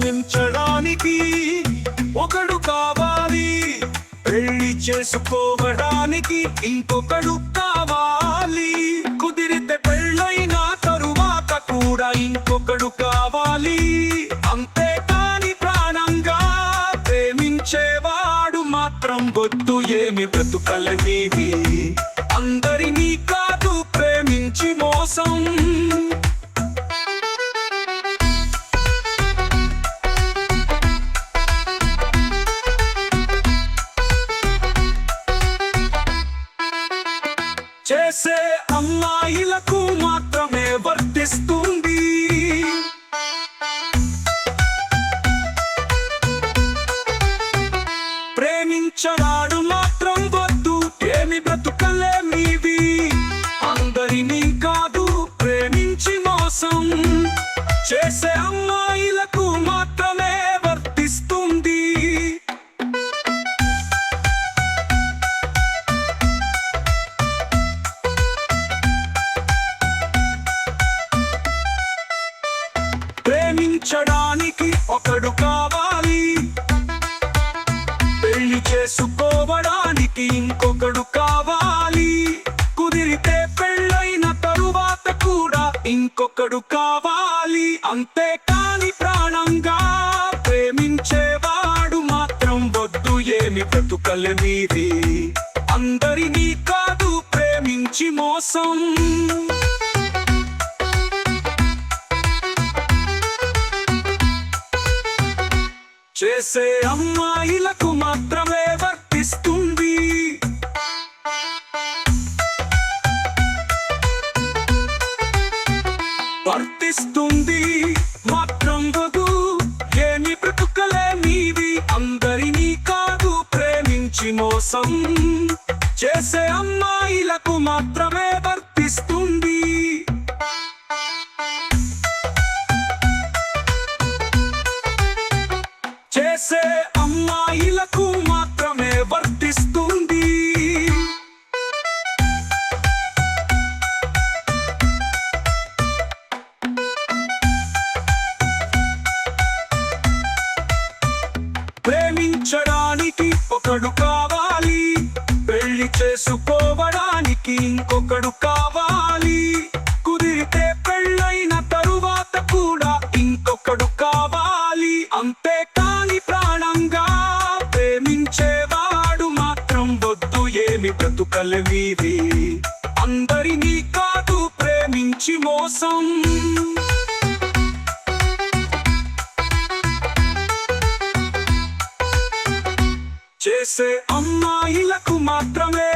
ప్రేమించడానికి ఒకడు కావాలి. పెళ్ళి చేసుకోవడానికి ఇంకొకడు కావాలి. కుదిరితే పెళ్ళైన తరువాత కూడా ఇంకొకడు కావాలి. అంతేకాని ప్రాణంగా ప్రేమించేవాడు మాత్రం గొత్తు ఏమి బ్రతుకలనేవి అందరినీ కాదు ప్రేమించి మోసం. చేసే అమ్మాయిలకు మాత్రమే వర్తిస్తుంది. ప్రేమించనాడు మాత్రం వద్దు ఏమి బ్రతుకలే మీవి అందరినీ కాదు ప్రేమించి మోసం చేసే అమ్మాయి ప్రేమించడానికి ఒకడు కావాలి. పెళ్ళి చేసుకోవడానికి ఇంకొకడు కావాలి. కుదిరితే పెళ్ళైన తరువాత కూడా ఇంకొకడు కావాలి. అంతేకాని ప్రాణంగా ప్రేమించేవాడు మాత్రం వద్దు ఏమి బ్రతుకల మీది. అందరినీ కాదు ప్రేమించి మోసం. చేసే అమ్మాయిలకు మాత్రమే వర్తిస్తుంది. వర్తిస్తుంది. మాత్రం వదు ఏమి బ్రతుకలే మీది అందరినీ కాదు ప్రేమించి మోసం. చేసే అమ్మాయిలకు మాత్రమే చేసే అమ్మాయిలకు మాత్రమే వర్తిస్తుంది. ప్రేమించడానికి ఒకడు కావాలి పెళ్ళి చేసుకోవడానికి ఇంకొకడు కావాలి. ఏమి బ్రతుకలవిది అందరినీ కాదు ప్రేమించి మోసం. చేసే అమ్మాయిలకు మాత్రమే